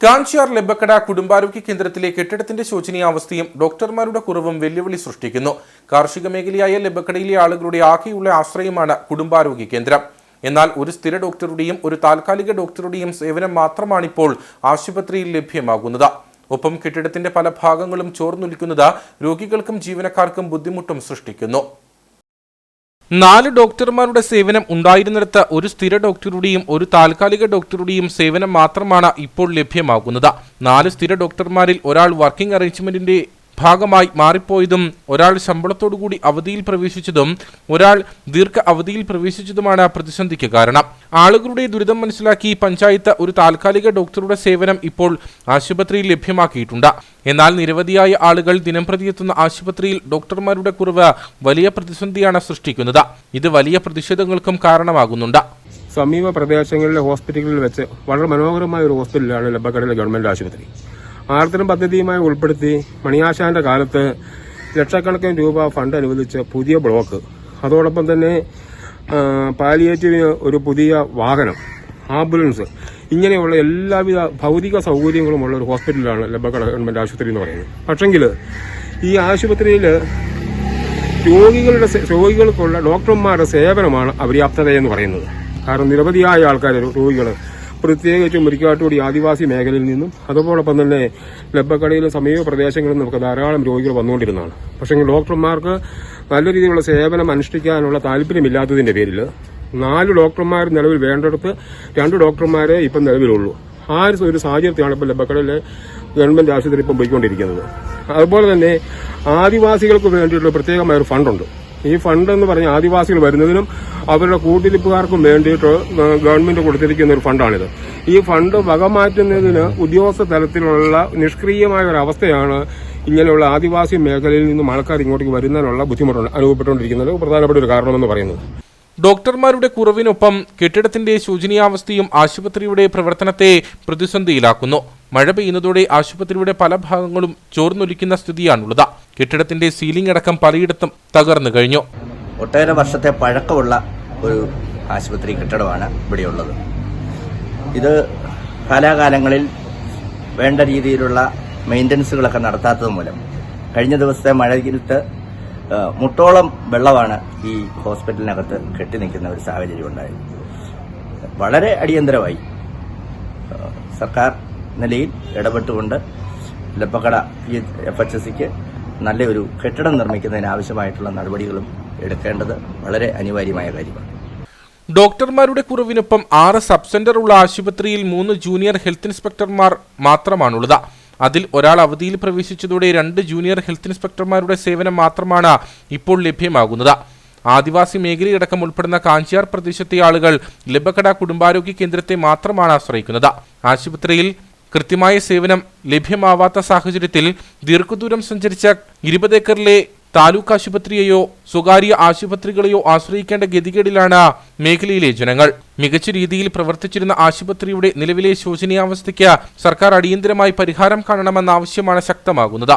കാഞ്ചിയാർ ലെബക്കട കുടുംബാരോഗ്യ കേന്ദ്രത്തിലെ കെട്ടിടത്തിന്റെ ശോചനീയാവസ്ഥയും ഡോക്ടർമാരുടെ കുറവും വെല്ലുവിളി സൃഷ്ടിക്കുന്നു. കാർഷിക മേഖലയായ ലെബക്കടയിലെ ആളുകളുടെ ആകെയുള്ള ആശ്രയമാണ് കുടുംബാരോഗ്യ കേന്ദ്രം. എന്നാൽ ഒരു സ്ഥിര ഡോക്ടറുടെയും ഒരു താൽക്കാലിക ഡോക്ടറുടെയും സേവനം മാത്രമാണിപ്പോൾ ആശുപത്രിയിൽ ലഭ്യമാകുന്നത്. ഒപ്പം കെട്ടിടത്തിന്റെ പല ഭാഗങ്ങളും ചോർന്നൊലിക്കുന്നത് രോഗികൾക്കും ജീവനക്കാർക്കും ബുദ്ധിമുട്ടും സൃഷ്ടിക്കുന്നു. നാല് ഡോക്ടർമാരുടെ സേവനം ഉണ്ടായിരുന്നിടത്ത് ഒരു സ്ഥിര ഡോക്ടറുടെയും ഒരു താൽക്കാലിക ഡോക്ടറുടെയും സേവനം മാത്രമാണ് ഇപ്പോൾ ലഭ്യമാകുന്നത്. നാല് സ്ഥിര ഡോക്ടർമാരിൽ ഒരാൾ വർക്കിംഗ് അറേഞ്ച്മെന്റിന്റെ ഭാഗമായി മാറിപ്പോയതും ഒരാൾ ശമ്പളത്തോടുകൂടി അവധിയിൽ പ്രവേശിച്ചതും ഒരാൾ ദീർഘ അവധിയിൽ പ്രവേശിച്ചതുമാണ് പ്രതിസന്ധിക്ക് കാരണം. ആളുകളുടെ ദുരിതം മനസ്സിലാക്കി പഞ്ചായത്ത് ഒരു താൽക്കാലിക ഡോക്ടറുടെ സേവനം ഇപ്പോൾ ആശുപത്രിയിൽ ലഭ്യമാക്കിയിട്ടുണ്ട്. എന്നാൽ നിരവധിയായ ആളുകൾ ദിനംപ്രതി എത്തുന്ന ആശുപത്രിയിൽ ഡോക്ടർമാരുടെ കുറവ് വലിയ പ്രതിസന്ധിയാണ് സൃഷ്ടിക്കുന്നത്. ഇത് വലിയ പ്രതിഷേധങ്ങൾക്കും കാരണമാകുന്നുണ്ട്. സമീപ പ്രദേശങ്ങളിലെ ഹോസ്പിറ്റലുകളിൽ വെച്ച് വളരെ മനോഹരമായ ഒരു ഹോസ്പിറ്റലാണ് ലബക്കടയിലെ ഗവൺമെന്റ് ആശുപത്രി. ആർത്തനം പദ്ധതിയുമായി ഉൾപ്പെടുത്തി മണിയാശാന്റെ കാലത്ത് ലക്ഷക്കണക്കിന് രൂപ ഫണ്ട് അനുവദിച്ച പുതിയ ബ്ലോക്ക്. അതോടൊപ്പം തന്നെ പാലിയേറ്റീവിന് ഒരു പുതിയ വാഹനം ആംബുലൻസ് ഇങ്ങനെയുള്ള എല്ലാവിധ ഭൗതിക സൗകര്യങ്ങളും ഉള്ള ഒരു ഹോസ്പിറ്റലാണ് ലബക്കട ഗവൺമെന്റ് ആശുപത്രി എന്ന് പറയുന്നത്. പക്ഷെങ്കിൽ ഈ ആശുപത്രിയിൽ രോഗികളുടെ രോഗികൾക്കുള്ള ഡോക്ടർമാരുടെ സേവനമാണ് അപര്യാപ്തത എന്ന് പറയുന്നത്. കാരണം നിരവധിയായ ആൾക്കാർ രോഗികൾ പ്രത്യേകിച്ചും മുരിക്കാട്ടുകൂടി ആദിവാസി മേഖലയിൽ നിന്നും അതോടൊപ്പം തന്നെ ലബക്കടയിലും സമീപ പ്രദേശങ്ങളിൽ നമുക്ക് ധാരാളം രോഗികൾ വന്നുകൊണ്ടിരുന്നതാണ്. പക്ഷേ ഡോക്ടർമാർക്ക് നല്ല രീതിയിലുള്ള സേവനം അനുഷ്ഠിക്കാനുള്ള താല്പര്യമില്ലാത്തതിന്റെ പേരിൽ നാല് ഡോക്ടർമാർ നിലവിൽ വേണ്ടിടത്ത് രണ്ട് ഡോക്ടർമാരെ ഇപ്പം നിലവിലുള്ളൂ. ആ ഒരു സാഹചര്യത്തിലാണ് ഇപ്പോൾ ലബക്കടയിലെ ഗവൺമെന്റ് ആശുപത്രി ഇപ്പം പോയിക്കൊണ്ടിരിക്കുന്നത്. അതുപോലെ തന്നെ ആദിവാസികൾക്ക് വേണ്ടിയിട്ടുള്ള പ്രത്യേകമായ ഒരു ഫണ്ടുണ്ട്. ഈ ഫണ്ട് എന്ന് പറഞ്ഞാൽ ആദിവാസികൾ വരുന്നതിനും അവരുടെ കൂട്ടിരിപ്പുകാർക്കും വേണ്ടിയിട്ട് ഗവൺമെന്റ് കൊടുത്തിരിക്കുന്ന ഒരു ഫണ്ടാണിത്. ഈ ഫണ്ട് വകമാറ്റുന്നതിന് ഉദ്യോഗസ്ഥ തലത്തിലുള്ള നിഷ്ക്രിയമായ ഒരു അവസ്ഥയാണ് ഇങ്ങനെയുള്ള ആദിവാസി മേഖലയിൽ നിന്നും ആൾക്കാർ ഇങ്ങോട്ടേക്ക് വരുന്നതിനുള്ള ബുദ്ധിമുട്ടുണ്ട് അനുഭവപ്പെട്ടുകൊണ്ടിരിക്കുന്നത്. പ്രധാനപ്പെട്ട ഒരു കാരണമെന്ന് പറയുന്നത്. ഡോക്ടർമാരുടെ കുറവിനൊപ്പം കെട്ടിടത്തിന്റെ ശോചനീയാവസ്ഥയും ആശുപത്രിയുടെ പ്രവർത്തനത്തെ പ്രതിസന്ധിയിലാക്കുന്നു. മഴ പെയ്യുന്നതോടെ ആശുപത്രിയുടെ പല ഭാഗങ്ങളും ചോർന്നൊലിക്കുന്ന സ്ഥിതിയാണുള്ളത്. കെട്ടിടത്തിന്റെ സീലിംഗ് അടക്കം പലയിടത്തും തകർന്നു കഴിഞ്ഞു. ഒട്ടേറെ വർഷത്തെ പഴക്കമുള്ള ഒരു ആശുപത്രി കെട്ടിടമാണ് ഇവിടെയുള്ളത്. ഇത് കാലാകാലങ്ങളിൽ വേണ്ട രീതിയിലുള്ള മെയിന്റനൻസുകളൊക്കെ നടത്താത്തത് മൂലം കഴിഞ്ഞ ദിവസത്തെ മഴയിലത്ത് മുട്ടോളം വെള്ളമാണ് ഈ ഹോസ്പിറ്റലിനകത്ത് കെട്ടി നിൽക്കുന്ന ഒരു സാഹചര്യം ഉണ്ടായത്. വളരെ അടിയന്തരമായി സർക്കാർ നിലയിൽ ഇടപെട്ടുകൊണ്ട് ലപ്പക്കട എഫ് എച്ച് എസ് സിക്ക് നല്ലൊരു കെട്ടിടം നിർമ്മിക്കുന്നതിന് ആവശ്യമായിട്ടുള്ള നടപടികളും എടുക്കേണ്ടത് വളരെ അനിവാര്യമായ കാര്യമാണ്. ഡോക്ടർമാരുടെ കുറവിനൊപ്പം ആറ് സബ് സെന്റർ ഉള്ള ആശുപത്രിയിൽ മൂന്ന് ജൂനിയർ ഹെൽത്ത് ഇൻസ്പെക്ടർമാർ മാത്രമാണുള്ളത്. അതിൽ ഒരാൾ അവധിയിൽ പ്രവേശിച്ചതോടെ രണ്ട് ജൂനിയർ ഹെൽത്ത് ഇൻസ്പെക്ടർമാരുടെ സേവനം മാത്രമാണ് ഇപ്പോൾ ലഭ്യമാകുന്നത്. ആദിവാസി മേഖലയടക്കം ഉൾപ്പെടുന്ന കാഞ്ചിയാർ പ്രദേശത്തെ ആളുകൾ ലബക്കട കുടുംബാരോഗ്യ കേന്ദ്രത്തെ മാത്രമാണ് ആശ്രയിക്കുന്നത്. ആശുപത്രിയിൽ കൃത്യമായ സേവനം ലഭ്യമാവാത്ത സാഹചര്യത്തിൽ ദീർഘദൂരം സഞ്ചരിച്ച ഇരുപത് ഏക്കറിലെ താലൂക്ക് ആശുപത്രിയെയോ സ്വകാര്യ ആശുപത്രികളെയോ ആശ്രയിക്കേണ്ട ഗതികേടിലാണ് മേഖലയിലെ ജനങ്ങൾ. മികച്ച രീതിയിൽ പ്രവർത്തിച്ചിരുന്ന ആശുപത്രിയുടെ നിലവിലെ ശോചനീയാവസ്ഥയ്ക്ക് സർക്കാർ അടിയന്തരമായി പരിഹാരം കാണണമെന്ന ആവശ്യമാണ് ശക്തമാകുന്നത്.